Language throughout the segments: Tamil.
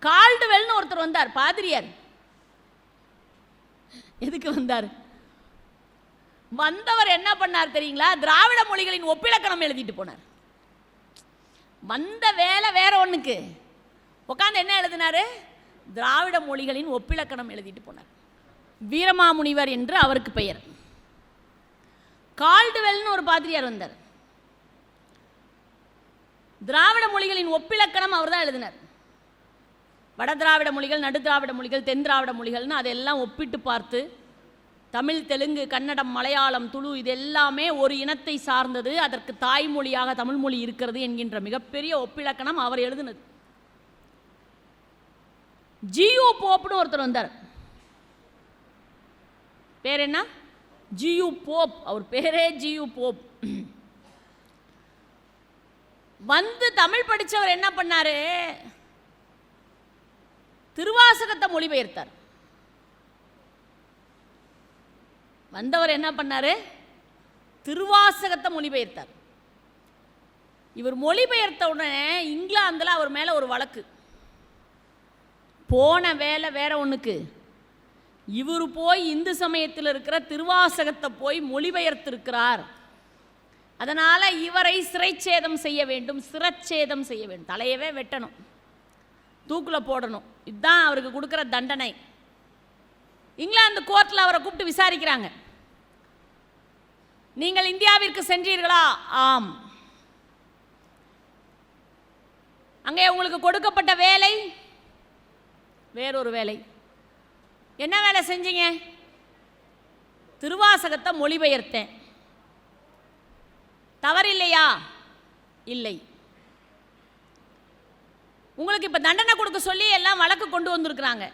கால்டுவெல்னு ஒருத்தர் வந்தார் பாதிரியார். எதுக்கு வந்தார்? வந்தவர் என்ன பண்ணார் தெரியுங்களா? திராவிட மொழிகளின் ஒப்பிலக்கணம் எழுதிட்டு போனார். வந்த வேலை வேற ஒண்ணுக்கு. உட்காந்து என்ன எழுதினாரு? திராவிட மொழிகளின் ஒப்பிலக்கணம் எழுதிட்டு போனார். வீரமாமுனிவர் என்று அவருக்கு பெயர். கால்டுவெல்னு ஒரு பாதிரியார் வந்தார். திராவிட மொழிகளின் ஒப்பிலக்கணம் அவர் தான் எழுதினார். வட திராவிட மொழிகள் நடு திராவிட மொழிகள் தென் திராவிட மொழிகள்னு அதெல்லாம் ஒப்பிட்டு பார்த்து தமிழ் தெலுங்கு கன்னடம் மலையாளம் துளு இது எல்லாமே ஒரு இனத்தை சார்ந்தது. அதற்கு தாய்மொழியாக தமிழ் மொழி இருக்கிறது என்கின்ற மிகப்பெரிய ஒப்பிலக்கணம் அவர் எழுதினது. ஜியு போப்னு ஒருத்தர் வந்தார். பேர் என்ன? G U Pope. அவர் பேரே ஜியு போப். வந்து தமிழ் படிச்சவர் என்ன பண்ணாரு? திருவாசகத்தை மொழிபெயர்த்தார். வந்தவர் என்ன பண்ணாரு? திருவாசகத்தை மொழிபெயர்த்தார். இவர் மொழிபெயர்த்த உடனே இங்கிலாந்தில் அவர் மேலே ஒரு வழக்கு. போன வேலை வேற ஒண்ணுக்கு. இவர் போய் இந்து சமயத்தில் இருக்கிற திருவாசகத்தை போய் மொழிபெயர்த்திருக்கிறார். அதனால இவரை சிறைச்சேதம் செய்ய வேண்டும் சிரச்சேதம் செய்ய வேண்டும். தலையவே வெட்டணும். தூக்கில் போடணும். இதுதான் அவருக்கு கொடுக்குற தண்டனை. இங்கிலாந்து கோர்ட்டில் அவரை கூப்பிட்டு விசாரிக்கிறாங்க. நீங்கள் இந்தியாவிற்கு சென்றீர்களா? ஆம். அங்கே உங்களுக்கு கொடுக்கப்பட்ட வேலை? வேறொரு வேலை. என்ன வேலை செஞ்சீங்க? திருவாசகத்தை மொழிபெயர்த்தேன். தவறில்லையா? இல்லை. உங்களுக்கு இப்போ தண்டனை கொடுக்க சொல்லி எல்லாம் வழக்கு கொண்டு வந்திருக்கிறாங்க.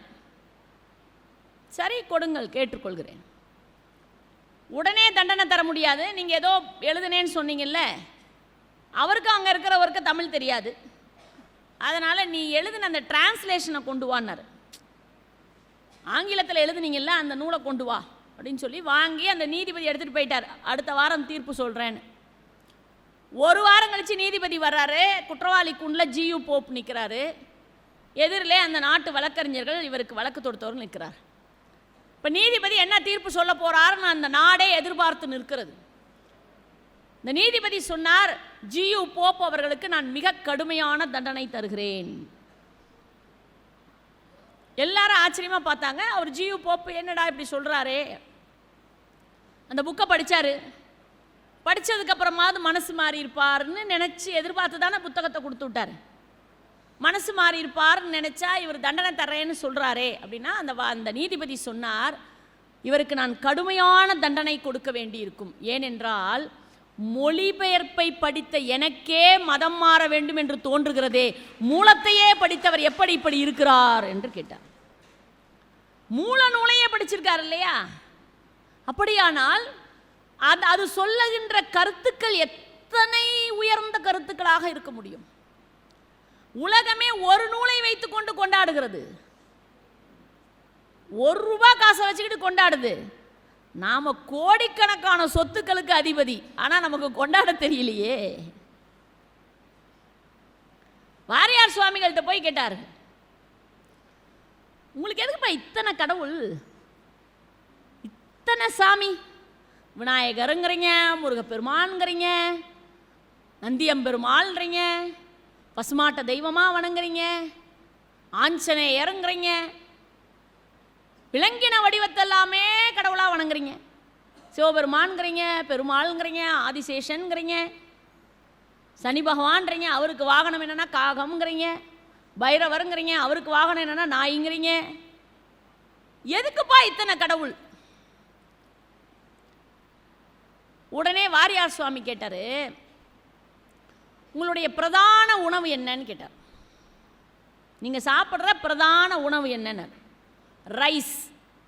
சரி கொடுங்கள் கேட்டுக்கொள்கிறேன். உடனே தண்டனை தர முடியாது. நீங்கள் ஏதோ எழுதுனேன்னு சொன்னீங்கல்ல அவருக்கு அங்கே இருக்கிறவருக்கு தமிழ் தெரியாது. அதனால் நீ எழுதின அந்த டிரான்ஸ்லேஷனை கொண்டு வான்னார். ஆங்கிலத்தில் எழுதுனீங்கல்ல அந்த நூலை கொண்டு வா அப்படின்னு சொல்லி வாங்கி அந்த நீதிபதி எடுத்துகிட்டு போயிட்டார். அடுத்த வாரம் தீர்ப்பு சொல்கிறேன்னு ஒரு வாரம் கழித்து நீதிபதி வர்றாரு. குற்றவாளி குண்டில் ஜியு போப் நிற்கிறாரு எதிரிலே அந்த நாட்டு வழக்கறிஞர்கள் இவருக்கு வழக்கு தொடுத்தவர் நிற்கிறார் இப்போ நீதிபதி என்ன தீர்ப்பு சொல்ல போகிறாருன்னு அந்த நாடே எதிர்பார்த்து நிற்கிறது. இந்த நீதிபதி சொன்னார் ஜியு போப் அவர்களுக்கு நான் மிக கடுமையான தண்டனை தருகிறேன். எல்லாரும் ஆச்சரியமாக பார்த்தாங்க. அவர் ஜியு போப் என்னடா இப்படி சொல்கிறாரே அந்த புக்கை படிச்சாரு. படித்ததுக்கப்புறமாவது மனசு மாறி நினச்சி எதிர்பார்த்து தானே புத்தகத்தை கொடுத்து விட்டாரு. மனசு மாறி இருப்பார்னு இவர் தண்டனை தர்றேன்னு சொல்கிறாரே அப்படின்னா அந்த வா- அந்த நீதிபதி சொன்னார் இவருக்கு நான் கடுமையான தண்டனை கொடுக்க வேண்டியிருக்கும். ஏனென்றால் மொழிபெயர்ப்பை படித்த எனக்கே மதம் மாற வேண்டும் என்று தோன்றுகிறதே. மூலத்தையே படித்தவர் எப்படி இப்படி இருக்கிறார்? என்று கேட்டார். மூல நூலையே படிச்சிருக்கார் இல்லையா? அப்படியானால் அது அது சொல்லுகின்ற கருத்துக்கள் எத்தனை உயர்ந்த கருத்துக்களாக இருக்க முடியும்? உலகமே ஒரு நூலை வைத்து கொண்டு கொண்டாடுகிறது. ஒரு ரூபா காசை வச்சுக்கிட்டு கொண்டாடுது. நாம கோடிக்கணக்கான சொத்துக்களுக்கு அதிபதி. ஆனா நமக்கு கொண்டாட தெரியலையே. வாரியார் சுவாமிகள்கிட்ட போய் கேட்டாரு உங்களுக்கு எதுக்குப்பா இத்தனை கடவுள்? இத்தனை சாமி? விநாயகருங்கிறீங்க முருகப்பெருமான்ங்கிறீங்க நந்தியம்பெருமாள்ன்றீங்க பசுமாட்ட தெய்வமாக வணங்குறீங்க ஆஞ்சநேயருங்கிறீங்க விலங்கின வடிவத்தெல்லாமே கடவுளாக வணங்குறீங்க. சிவபெருமான்ங்கிறீங்க பெருமாள்ங்கிறீங்க ஆதிசேஷன்ங்கிறீங்க சனி பகவான்றீங்க அவருக்கு வாகனம் என்னென்னா காகம்ங்கிறீங்க பைரவருங்கிறீங்க அவருக்கு வாகனம் என்னென்னா நாய்ங்கிறீங்க. எதுக்குப்பா இத்தனை கடவுள்? உடனே வாரியார் சுவாமி கேட்டார் உங்களுடைய பிரதான உணவு என்னன்னு கேட்டார். நீங்கள் சாப்பிட்ற பிரதான உணவு என்னன்னு? ரைஸ்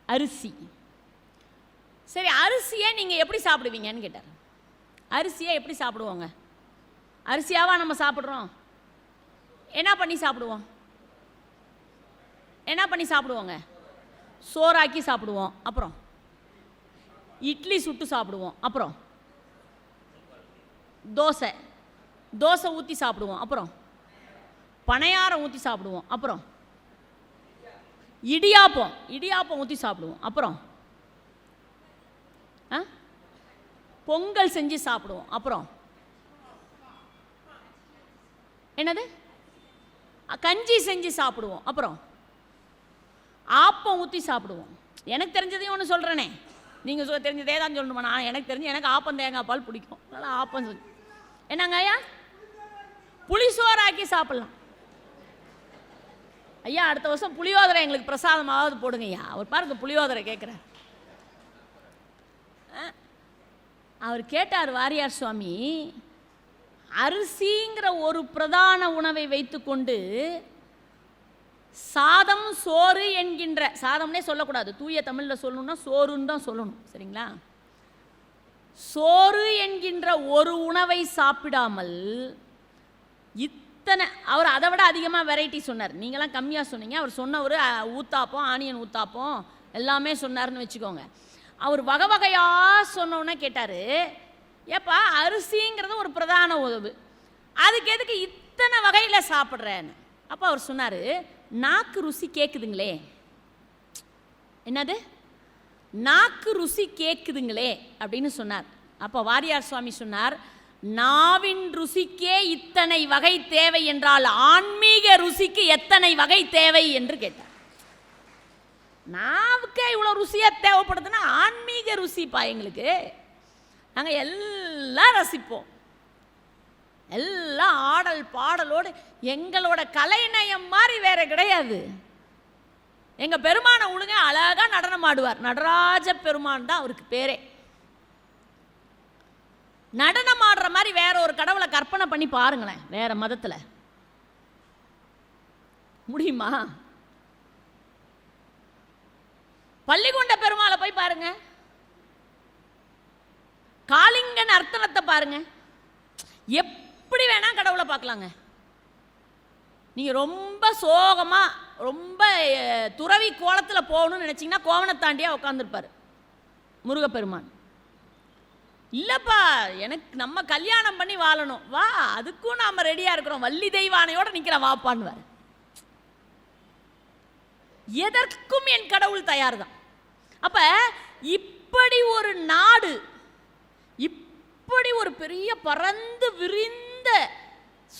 அரிசி. சரி அரிசியை நீங்கள் எப்படி சாப்பிடுவீங்கன்னு கேட்டார். அரிசியை எப்படி சாப்பிடுவோங்க? அரிசியாவா நம்ம சாப்பிட்றோம். என்ன பண்ணி சாப்பிடுவோம்? என்ன பண்ணி சாப்பிடுவோங்க? சோறாக்கி சாப்பிடுவோம். அப்புறம்? இட்லி சுட்டு சாப்பிடுவோம். அப்புறம்? தோசை. தோசை ஊற்றி சாப்பிடுவோம். அப்புறம்? பனையாரம் ஊற்றி சாப்பிடுவோம். அப்புறம்? இடியாப்பம். இடியாப்பம் ஊற்றி சாப்பிடுவோம். அப்புறம்? ஆ? பொங்கல் செஞ்சு சாப்பிடுவோம். அப்புறம்? என்னது? கஞ்சி செஞ்சு சாப்பிடுவோம். அப்புறம்? ஆப்பம் ஊற்றி சாப்பிடுவோம். எனக்கு தெரிஞ்சதையும் ஒன்று சொல்கிறேனே நீங்கள் சொல்ல தெரிஞ்சதே தான் சொல்லணுமா? நான் எனக்கு தெரிஞ்சு எனக்கு ஆப்பம் தேங்காய் பால் பிடிக்கும். அதனால் ஆப்பம் சொல்லி என்னங்க ஐயா? புளிசோறு ஆக்கி சாப்பிட்லாம். ஐயா அடுத்த வருஷம் புளியோதரை எங்களுக்கு பிரசாதமாவது போடுங்க ஐயா. அவர் பாருங்க புளியோதரை கேட்குறார் அவர் கேட்டார் வாரியார் சுவாமி அரிசிங்கிற ஒரு பிரதான உணவை வைத்துக்கொண்டு சாதம் சோறு என்கின்ற சாதம்னே சொல்லக்கூடாது. தூய தமிழில் சொல்லணும்னா சோறுன்னு தான் சொல்லணும். சரிங்களா? சோறு என்கின்ற ஒரு உணவை சாப்பிடாமல் இத்தனை அவர் அதை விட அதிகமாக வெரைட்டி சொன்னார். நீங்களாம் கம்மியாக சொன்னீங்க. அவர் சொன்னவர் ஒரு ஊத்தாப்பம் ஆனியன் ஊத்தாப்பம் எல்லாமே சொன்னார்னு வச்சுக்கோங்க. அவர் வகை வகையாக சொன்னோன்னே கேட்டார் ஏப்பா அரிசிங்கிறது ஒரு பிரதான உதவு அதுக்கு எதுக்கு இத்தனை வகையில் சாப்பிட்றேன்னு? அப்போ அவர் சொன்னார் நாக்கு ருசி கேட்குதுங்களே என்னது? நாக்கு ருசி கேட்குதுங்களே அப்படின்னு சொன்னார். அப்போ வாரியார் சுவாமி சொன்னார் நாவின் ருசிக்கே இத்தனை வகை தேவை என்றால் ஆன்மீக ருசிக்கு எத்தனை வகை தேவை? என்று கேட்டார். நாவுக்கே இவ்வளோ ருசியாக தேவைப்படுதுன்னா ஆன்மீக ருசிப்பா எங்களுக்கு. நாங்கள் எல்லாம் ரசிப்போம். எல்லாம் ஆடல் பாடலோடு எங்களோட கலைநயம் மாதிரி வேற கிடையாது. எங்க பெருமானை உழுங்க அழகா நடனம் ஆடுவார். நடராஜ பெருமான் தான் அவருக்கு பேரே. நடனம் ஆடுற மாதிரி வேற ஒரு கடவுளை கற்பனை பண்ணி பாருங்களேன் வேற மதத்துல. முடியுமா? பள்ளிகொண்ட பெருமாளை போய் பாருங்க. காளிங்கன் அர்த்தனத்தை பாருங்க. எப்படி வேணா கடவுளை பார்க்கலாங்க. நீங்க ரொம்ப சோகமா ரொம்ப துறவி கோலத்தில் போகணும்னு நினைச்சீங்கன்னா தாண்டியாக உட்காந்துருப்பார் முருகப்பெருமான். இல்லைப்பா எனக்கு நம்ம கல்யாணம் பண்ணி வாழணும். வா அதுக்கும் நாம ரெடியா இருக்கிறோம். வள்ளி தெய்வானையோட நிக்கிறேன் வாப்பான்னுவார். எதற்கும் என் கடவுள் தயார் தான் அப்ப இப்படி ஒரு நாடு இப்படி ஒரு பெரிய பறந்து விரிந்த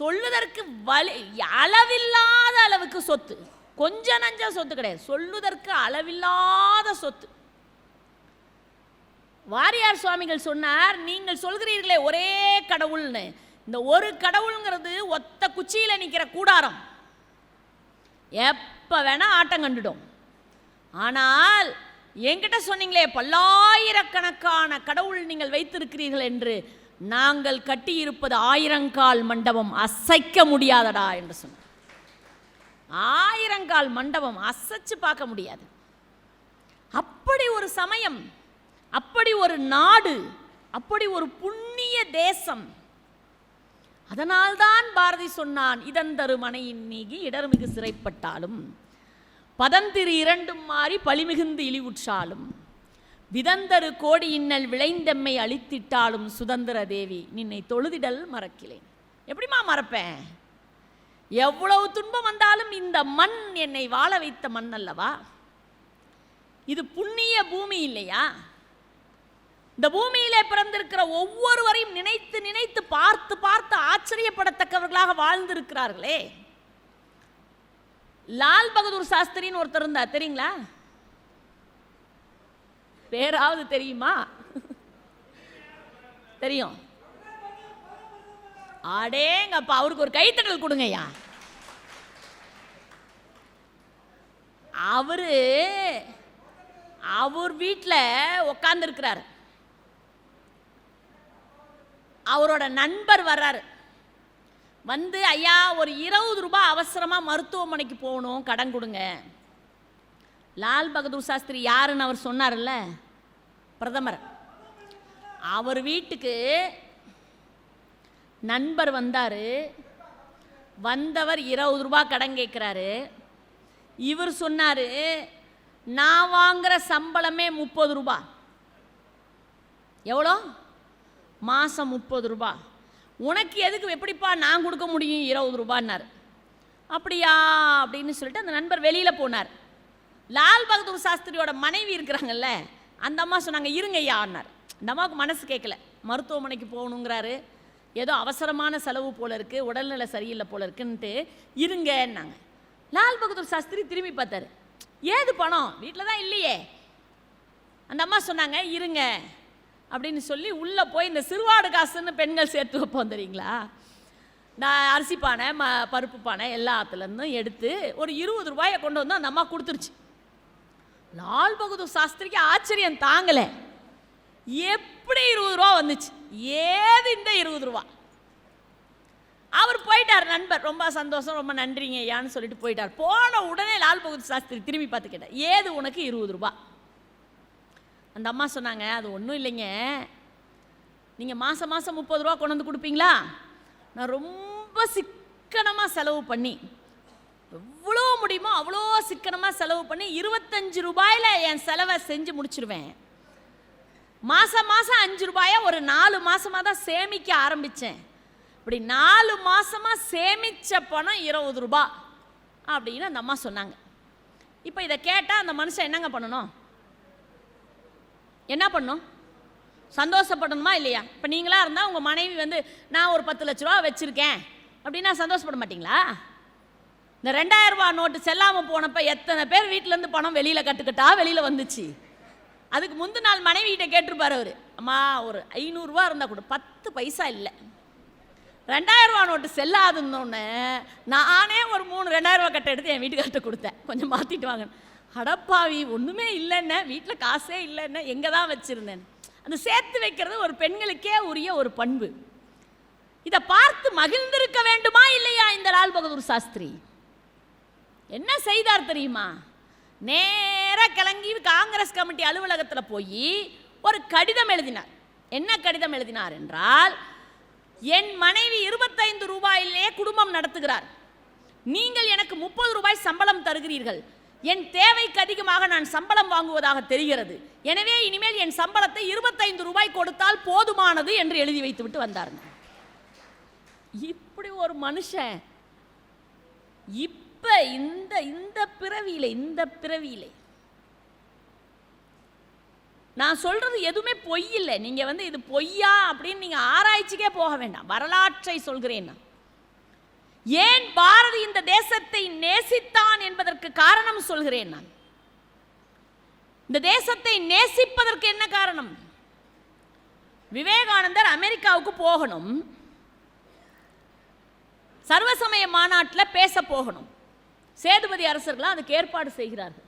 சொல்வதற்கு வலி அளவில்லாத அளவுக்கு சொத்து. கொஞ்ச நஞ்ச சொத்து கிடையாது. சொல்லுவதற்கு அளவில்லாத சொத்து. வாரியார் சுவாமிகள் சொன்னார் நீங்கள் சொல்கிறீர்களே ஒரே கடவுள்னு. இந்த ஒரு கடவுளுங்கிறது ஒத்த குச்சியில் நிற்கிற கூடாரம். எப்போ வேணால் ஆட்டம் கண்டுடும். ஆனால் என்கிட்ட சொன்னீங்களே பல்லாயிரக்கணக்கான கடவுள் நீங்கள் வைத்திருக்கிறீர்கள் என்று. நாங்கள் கட்டியிருப்பது ஆயிரங்கால் மண்டபம். அசைக்க முடியாதடா என்று சொன்னார். ஆயிரங்கால் மண்டபம் அசைச்சு பார்க்க முடியாது. அப்படி ஒரு சமயம் அப்படி ஒரு நாடு அப்படி ஒரு புண்ணிய தேசம். அதனால்தான் பாரதி சொன்னான் இதந்தரு மனையின் நீங்கி இடர்மிகு சிறைப்பட்டாலும் பதந்திரு இரண்டும் மாறி பழிமிகுந்து இழிவுற்றாலும் விதந்தரு கோடி இன்னல் விளைந்தெம்மை அழித்திட்டாலும் சுதந்திர தேவி நின்னை தொழுதிடல் மறக்கிலேன். எப்படிம்மா மறப்பேன்? எவ்வளவு துன்பம் வந்தாலும் இந்த மண் என்னை வாழ வைத்த மண் அல்லவா? இது புண்ணிய பூமி இல்லையா? இந்த பூமியிலே பிறந்திருக்கிற ஒவ்வொருவரையும் நினைத்து நினைத்து பார்த்து பார்த்து ஆச்சரியப்படத்தக்கவர்களாக வாழ்ந்திருக்கிறார்களே. லால் பகதூர் சாஸ்திரின்னு ஒருத்தர் இருந்தா தெரியுங்களா? பேராவது தெரியுமா? தெரியும். அடேங்கப்பா அவருக்கு ஒரு கைத்தட்டல் கொடுங்கய்யா. அவரு அவர் வீட்டில் உக்காந்துருக்கிறார். அவரோட நண்பர் வர்றாரு. வந்து ஐயா ஒரு இருபது ரூபாய் அவசரமாக மருத்துவமனைக்கு போகணும் கடன் கொடுங்க. லால் பகதூர் சாஸ்திரி யாருன்னு அவர் சொன்னார்ல பிரதமர். அவர் வீட்டுக்கு நண்பர் வந்தார். வந்தவர் இருபது ரூபா கடன் கேட்குறாரு. இவர் சொன்னார் நான் வாங்குகிற சம்பளமே முப்பது ரூபா. எவ்வளோ? மாதம் முப்பது ரூபா. உனக்கு எதுக்கு எப்படிப்பா நான் கொடுக்க முடியும் இருபது ரூபான்னார். அப்படியா? அப்படின்னு சொல்லிட்டு அந்த நண்பர் வெளியில் போனார். லால் பகதூர் சாஸ்திரியோட மனைவி இருக்கிறாங்கல்ல அந்த அம்மா சொன்னாங்க இருங்கய்யா ஐயான்னார் அந்த அம்மாவுக்கு மனசு கேட்கல. மருத்துவமனைக்கு போகணுங்கிறாரு. ஏதோ அவசரமான செலவு போல இருக்குது உடல்நிலை சரியில்லை போல இருக்குன்ட்டு இருங்கன்னாங்க. லால் பகதூர் சாஸ்திரி திரும்பி பார்த்தாரு. ஏது பணம்? வீட்டில் தான் இல்லையே. அந்த அம்மா சொன்னாங்க இருங்க அப்படின்னு சொல்லி உள்ளே போய் இந்த சிறுவாடு காசுன்னு பெண்கள் சேர்த்து வைப்போம் தெரியுங்களா? நான் அரிசி பானை ம பருப்பு பானை எல்லாத்துலேருந்தும் எடுத்து ஒரு இருபது ரூபாயை கொண்டு வந்து அந்த அம்மா கொடுத்துருச்சு. லால் பகதூர் சாஸ்திரிக்கு ஆச்சரியம் தாங்கலை. எப்படி இருபது ரூபா வந்துச்சு? ஏது இந்த இருபது ரூபா? அவர் போயிட்டார் நண்பர். ரொம்ப சந்தோஷம் ரொம்ப நன்றிங்க ஐயான்னு சொல்லிட்டு போயிட்டார். போன உடனே லால் பகதூர் சாஸ்திரி திரும்பி பார்த்து கேட்டார் ஏது உனக்கு இருபது ரூபா? அந்த அம்மா சொன்னாங்க அது ஒன்றும் இல்லைங்க. நீங்கள் மாதம் மாதம் முப்பது ரூபா கொண்டு வந்து கொடுப்பீங்களா? நான் ரொம்ப சிக்கனமாக செலவு பண்ணி எவ்வளோ முடியுமோ அவ்வளோ சிக்கனமாக செலவு பண்ணி இருபத்தஞ்சு ரூபாயில் என் செலவை செஞ்சு முடிச்சிருவேன். மாதம் மாதம் அஞ்சு ரூபாயை ஒரு நாலு மாதமாக தான் சேமிக்க ஆரம்பித்தேன் இப்படி நாலு மாதமாக சேமித்த பணம் இருபது ரூபா அப்படின்னு அந்த அம்மா சொன்னாங்க. இப்போ இதை கேட்டால் அந்த மனுஷன் என்னங்க பண்ணணும்? என்ன பண்ணும்? சந்தோஷப்படணுமா இல்லையா? இப்போ நீங்களாக இருந்தால் உங்கள் மனைவி வந்து நான் ஒரு பத்து லட்ச ரூபா வச்சுருக்கேன். அப்படின்னா சந்தோஷப்பட மாட்டிங்களா? இந்த ரெண்டாயிரம் ரூபா நோட்டு செல்லாமல் போனப்போ எத்தனை பேர் வீட்டிலேருந்து பணம் வெளியில் கட்டுக்கிட்டா வெளியில் வந்துச்சு? அதுக்கு முந்தின நாள் மனைவிகிட்ட கேட்டிருப்பார் அவர் அம்மா ஒரு ஐநூறுரூவா இருந்தால் கூட பத்து பைசா இல்லை. ரெண்டாயிரரூவா நோட்டு செல்லாதுன்னொன்னே நானே ஒரு மூணு ரெண்டாயிரரூவா கட்டை எடுத்து என் வீட்டுக்கார்ட்ட கொடுத்தேன். கொஞ்சம் மாற்றிட்டு வாங்க அடப்பாவி ஒன்றுமே இல்லைன்ன வீட்டில் காசே இல்லைன்ன எங்கே தான் வச்சுருந்தேன் அந்த சேர்த்து வைக்கிறது ஒரு பெண்களுக்கே உரிய ஒரு பண்பு. இதை பார்த்து மகிழ்ந்திருக்க வேண்டுமா இல்லையா இந்த லால் பகதூர் சாஸ்திரி? என்ன செய்தார் தெரியுமா? நே நேராக கிளங்கி காங்கிரஸ் கமிட்டி அலுவலகத்தில் போய் ஒரு கடிதம் எழுதினார். என்ன கடிதம் எழுதினார் என்றால் என் மனைவி இருபத்தைந்து ரூபாயிலே குடும்பம் நடத்துகிறார். நீங்கள் எனக்கு முப்பது ரூபாய் சம்பளம் தருகிறீர்கள். என் தேவைக்கு அதிகமாக நான் சம்பளம் வாங்குவதாக தெரிகிறது. எனவே இனிமேல் என் சம்பளத்தை இருபத்தைந்து ரூபாய் கொடுத்தால் போதுமானது என்று எழுதி வைத்துவிட்டு வந்தார். இப்படி ஒரு மனுஷன் இப்ப இந்த இந்த பிறவியில இந்த பிறவியில நான் சொல்கிறது எதுவுமே பொய் இல்லை. நீங்கள் வந்து இது பொய்யா அப்படின்னு நீங்கள் ஆராய்ச்சிக்கே போக வேண்டாம். வரலாற்றை சொல்கிறேன் ஏன் பாரதி இந்த தேசத்தை நேசித்தான் என்பதற்கு காரணம் சொல்கிறேன் நான். இந்த தேசத்தை நேசிப்பதற்கு என்ன காரணம்? விவேகானந்தர் அமெரிக்காவுக்கு போகணும். சர்வசமய மாநாட்டில் பேச போகணும். சேதுபதி அரசர்களும் அதுக்கு ஏற்பாடு செய்கிறார்கள்.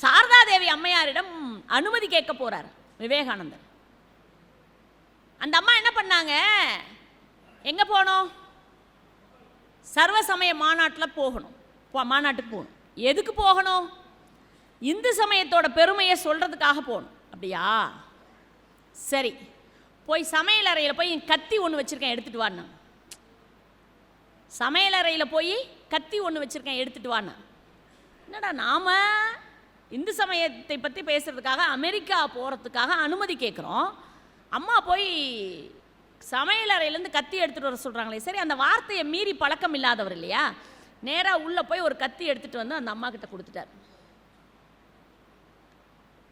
சாரதாதேவி அம்மையாரிடம் அனுமதி கேட்க போகிறார் விவேகானந்தர். அந்த அம்மா என்ன பண்ணாங்க? எங்கே போனோம்? சர்வசமய மாநாட்டில் போகணும். போ- மாநாட்டுக்கு போகணும். எதுக்கு போகணும்? இந்து சமயத்தோட பெருமையை சொல்றதுக்காக போகணும். அப்படியா? சரி. போய் சமையல் அறையில் போய் கத்தி ஒன்று வச்சிருக்கேன் எடுத்துட்டு வான்னு. சமையலறையில் போய் கத்தி ஒன்று வச்சுருக்கேன் எடுத்துட்டு வான்னு. என்னடா நாம? இந்து சமயத்தை பற்றி பேசுகிறதுக்காக அமெரிக்கா போகிறதுக்காக அனுமதி கேட்குறோம் அம்மா போய் சமையலறையிலேருந்து கத்தி எடுத்துகிட்டு வர சொல்கிறாங்களே சரி அந்த வார்த்தையை மீறி பழக்கம் இல்லாதவர் இல்லையா? நேராக உள்ளே போய் ஒரு கத்தி எடுத்துகிட்டு வந்து அந்த அம்மா கிட்ட கொடுத்துட்டார்.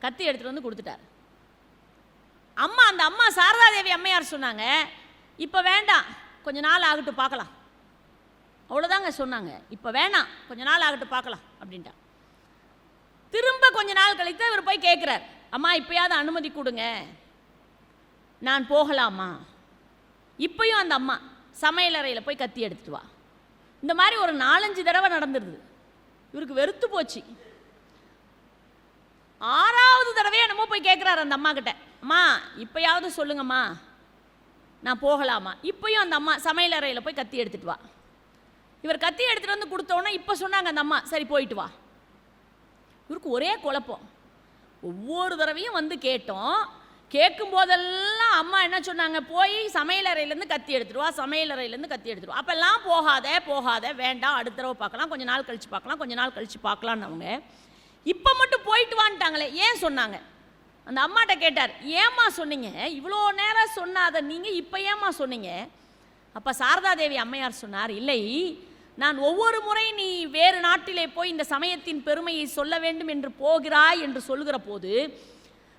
கத்தி எடுத்துகிட்டு வந்து கொடுத்துட்டார். அம்மா அந்த அம்மா சாரதாதேவி அம்மையார் சொன்னாங்க இப்போ வேண்டாம் கொஞ்ச நாள் ஆகட்டும் பார்க்கலாம். அவ்வளோதாங்க சொன்னாங்க. இப்போ வேணாம் கொஞ்ச நாள் ஆகட்டும் பார்க்கலாம் அப்படின்ட்டா நாள் கழித்து இவர் போய் கேட்குறார் அம்மா இப்பயாவது அனுமதி கொடுங்க. நான் போகலாமா? இப்பயும் அந்த அம்மா சமையலறையில் போய் கத்தி எடுத்துட்டு வா. இந்த மாதிரி ஒரு நாலஞ்சு தடவை நடந்துருது. இவருக்கு வெறுத்து போச்சு. ஆறாவது தடவையே என்னமோ போய் கேட்குறாரு அந்த அம்மா கிட்ட. அம்மா இப்பயாவது சொல்லுங்கம்மா. நான் போகலாமா? இப்பயும் அந்த அம்மா சமையலறையில் போய் கத்தி எடுத்துட்டு வா. இவர் கத்தி எடுத்துட்டு வந்து கொடுத்தோன்னே இப்போ சொன்னாங்க அந்த அம்மா சரி போயிட்டு வா. இவருக்கு ஒரே குழப்பம். ஒவ்வொரு தடவையும் வந்து கேட்டோம். கேட்கும் போதெல்லாம் அம்மா என்ன சொன்னாங்க? போய் சமையலறையிலேருந்து கத்தி எடுத்துருவா சமையலறையிலேருந்து கத்தி எடுத்துருவா அப்போல்லாம் போகாத போகாத வேண்டாம் அடுத்த தடவை பார்க்கலாம். கொஞ்ச நாள் கழித்து பார்க்கலாம் கொஞ்ச நாள் கழித்து பார்க்கலான்னு அவங்க இப்போ மட்டும் போயிட்டு வான்ட்டாங்களே ஏன் சொன்னாங்க? அந்த அம்மாட்ட கேட்டார் ஏம்மா சொன்னீங்க? இவ்வளோ நேரம் சொன்னாத நீங்கள் இப்போ ஏம்மா சொன்னீங்க? அப்போ சாரதாதேவி அம்மையார் சொன்னார் இல்லை நான் ஒவ்வொரு முறை நீ வேறு நாட்டிலே போய் இந்த சமயத்தின் பெருமையை சொல்ல வேண்டும் என்று போகிறாய் என்று சொல்கிற போது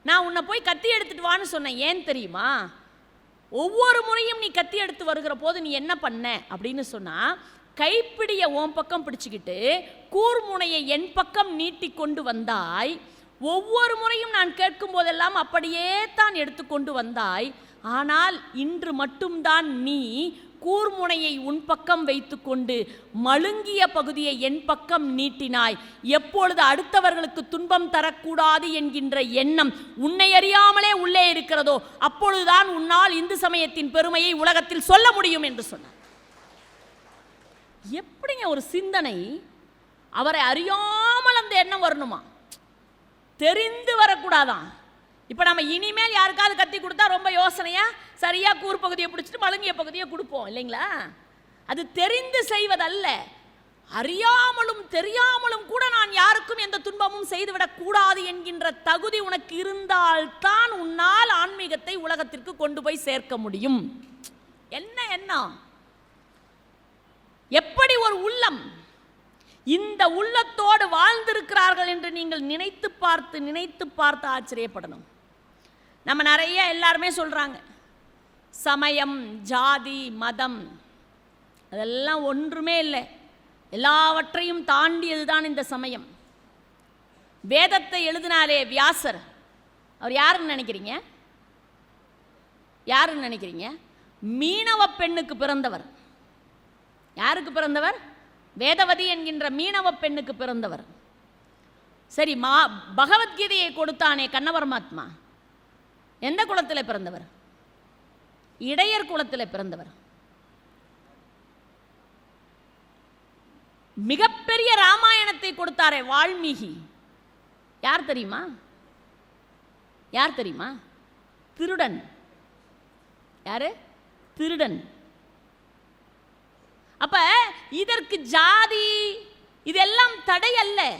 நான் உன்னை போய் கத்தி எடுத்துட்டு வான்னு சொன்னேன். ஏன் தெரியுமா? ஒவ்வொரு முறையும் நீ கத்தி எடுத்து வருகிற போது நீ என்ன பண்ண அப்படின்னு சொன்னால் கைப்பிடிய உன் பக்கம் பிடிச்சிக்கிட்டு கூர்முனையை என் பக்கம் நீட்டி கொண்டு வந்தாய். ஒவ்வொரு முறையும் நான் கேட்கும் போதெல்லாம் அப்படியே தான் எடுத்துக்கொண்டு வந்தாய். ஆனால் இன்று மட்டும்தான் நீ கூர்முனையை உன் பக்கம் வைத்துக்கொண்டு மழுங்கிய பகுதியை என் பக்கம் நீட்டினாய். எப்பொழுது அடுத்தவர்களுக்கு துன்பம் தரக்கூடாது என்கின்ற எண்ணம் உன்னை அறியாமலே உள்ளே இருக்கிறதோ அப்பொழுதுதான் உன்னால் இந்து சமயத்தின் பெருமையை உலகத்தில் சொல்ல முடியும் என்று சொன்னார். எப்படிங்க ஒரு சிந்தனை அவரை அறியாமல் அந்த எண்ணம் வரணுமா? தெரிந்து வரக்கூடாதான். இப்போ நம்ம இனிமேல் யாருக்காவது கத்தி கொடுத்தா ரொம்ப யோசனையா? சரியா கூர் பகுதியை பிடிச்சிட்டு மழுங்கிய பகுதியை கொடுப்போம் இல்லைங்களா? அது தெரிந்து செய்வதல்ல. அறியாமலும் தெரியாமலும் கூட நான் யாருக்கும் எந்த துன்பமும் செய்துவிடக் கூடாது என்கின்ற தகுதி உனக்கு இருந்தால்தான் உன்னால் ஆன்மீகத்தை உலகத்திற்கு கொண்டு போய் சேர்க்க முடியும். என்ன என்ன எப்படி ஒரு உள்ளம் இந்த உள்ளத்தோடு வாழ்ந்திருக்கிறார்கள் என்று நீங்கள் நினைத்து பார்த்து நினைத்து பார்த்து ஆச்சரியப்படணும். நம்ம நிறைய எல்லாருமே சொல்கிறாங்க சமயம் ஜாதி மதம். அதெல்லாம் ஒன்றுமே இல்லை. எல்லாவற்றையும் தாண்டியது தான் இந்த சமயம். வேதத்தை எழுதினாலே வியாசர். அவர் யாருன்னு நினைக்கிறீங்க? யாருன்னு நினைக்கிறீங்க? மீனவ பெண்ணுக்கு பிறந்தவர். யாருக்கு பிறந்தவர்? வேதவதி என்கின்ற மீனவ பெண்ணுக்கு பிறந்தவர். சரி மா பகவத்கீதையை கொடுத்தானே கண்ணபரமாத்மா? எந்த குலத்தில் பிறந்தவர்? இடையர் குலத்தில் பிறந்தவர். மிகப்பெரிய ராமாயணத்தை கொடுத்தாரே வால்மீகி. யார் தெரியுமா? யார் தெரியுமா? திருடன். யாரு? திருடன். அப்ப இதற்கு ஜாதி இதெல்லாம் தடை அல்ல.